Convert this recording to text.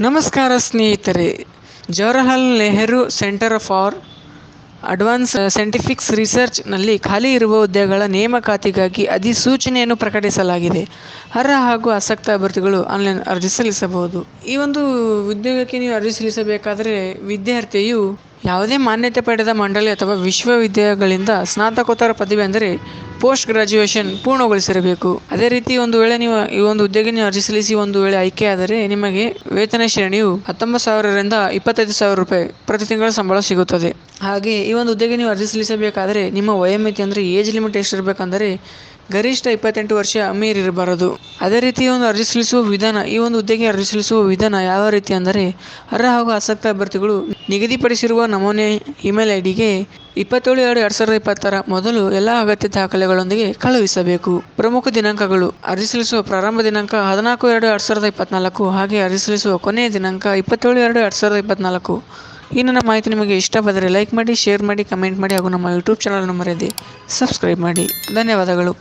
ನಮಸ್ಕಾರ ಸ್ನೇಹಿತರೆ, Jawaharlal Nehru centre for advance scientifics ರಿಸರ್ಚ್ನಲ್ಲಿ ಖಾಲಿ ಇರುವ ಹುದ್ದೆಗಳ ನೇಮಕಾತಿಗಾಗಿ ಅಧಿಸೂಚನೆಯನ್ನು ಪ್ರಕಟಿಸಲಾಗಿದೆ. ಅರ್ಹ ಹಾಗೂ ಆಸಕ್ತ ಅಭ್ಯರ್ಥಿಗಳು ಆನ್ಲೈನ್ ಅರ್ಜಿ ಸಲ್ಲಿಸಬಹುದು. ಈ ಒಂದು ಉದ್ಯೋಗಕ್ಕೆ ನೀವು ಅರ್ಜಿ ಸಲ್ಲಿಸಬೇಕಾದರೆ ವಿದ್ಯಾರ್ಥಿಯು ಯಾವುದೇ ಮಾನ್ಯತೆ ಪಡೆದ ಮಂಡಳಿ ಅಥವಾ ವಿಶ್ವವಿದ್ಯಾಲಯಗಳಿಂದ ಸ್ನಾತಕೋತ್ತರ ಪದವಿ ಅಂದರೆ ಪೋಸ್ಟ್ ಗ್ರಾಜ್ಯುಯೇಷನ್ ಪೂರ್ಣಗೊಳಿಸಿರಬೇಕು. ಅದೇ ರೀತಿ ಒಂದು ವೇಳೆ ನೀವು ಈ ಒಂದು ಉದ್ಯೋಗ ನೀವು ಅರ್ಜಿ ಸಲ್ಲಿಸಿ ಒಂದು ವೇಳೆ ಆಯ್ಕೆಯಾದರೆ ನಿಮಗೆ ವೇತನ ಶ್ರೇಣಿಯು ಹತ್ತೊಂಬತ್ತು ಸಾವಿರದಿಂದ ಇಪ್ಪತ್ತೈದು ಸಾವಿರ ರೂಪಾಯಿ ಪ್ರತಿ ತಿಂಗಳ ಸಂಬಳ ಸಿಗುತ್ತದೆ. ಹಾಗೆ ಈ ಒಂದು ಉದ್ಯೋಗ ನೀವು ಅರ್ಜಿ ಸಲ್ಲಿಸಬೇಕಾದರೆ ನಿಮ್ಮ ವಯೋಮಿತಿ ಅಂದರೆ ಏಜ್ ಲಿಮಿಟ್ ಎಷ್ಟಿರಬೇಕಂದರೆ ಗರಿಷ್ಠ ಇಪ್ಪತ್ತೆಂಟು ವರ್ಷ ಮೀರಿರಬಾರದು ಅದೇ ರೀತಿ ಒಂದು ಅರ್ಜಿ ಸಲ್ಲಿಸುವ ವಿಧಾನ, ಈ ಒಂದು ಹುದ್ದೆಗೆ ಅರ್ಜಿ ಸಲ್ಲಿಸುವ ವಿಧಾನ ಯಾವ ರೀತಿ ಅಂದರೆ, ಅರ್ಹ ಹಾಗೂ ಆಸಕ್ತ ಅಭ್ಯರ್ಥಿಗಳು ನಿಗದಿಪಡಿಸಿರುವ ನಮೂನೆ ಇಮೇಲ್ ಐ ಡಿಗೆ ಇಪ್ಪತ್ತೇಳು ಎರಡು ಎರಡು ಸಾವಿರದ ಇಪ್ಪತ್ತರ ಮೊದಲು ಎಲ್ಲ ಅಗತ್ಯ ದಾಖಲೆಗಳೊಂದಿಗೆ ಕಳುಹಿಸಬೇಕು. ಪ್ರಮುಖ ದಿನಾಂಕಗಳು, ಅರ್ಜಿ ಸಲ್ಲಿಸುವ ಪ್ರಾರಂಭ ದಿನಾಂಕ ಹದಿನಾಲ್ಕು ಎರಡು ಎರಡು ಸಾವಿರದ ಇಪ್ಪತ್ನಾಲ್ಕು ಹಾಗೆ ಅರ್ಜಿ ಸಲ್ಲಿಸುವ ಕೊನೆಯ ದಿನಾಂಕ ಇಪ್ಪತ್ತೇಳು ಎರಡು ಎರಡು ಸಾವಿರದ ಇಪ್ಪತ್ನಾಲ್ಕು. ಈ ನನ್ನ ಮಾಹಿತಿ ನಿಮಗೆ ಇಷ್ಟವಾದರೆ ಲೈಕ್ ಮಾಡಿ, ಶೇರ್ ಮಾಡಿ, ಕಮೆಂಟ್ ಮಾಡಿ ಹಾಗೂ ನಮ್ಮ ಯೂಟ್ಯೂಬ್ ಚಾನಲ್ ಮರೆಯದೆ ಸಬ್ಸ್ಕ್ರೈಬ್ ಮಾಡಿ. ಧನ್ಯವಾದಗಳು.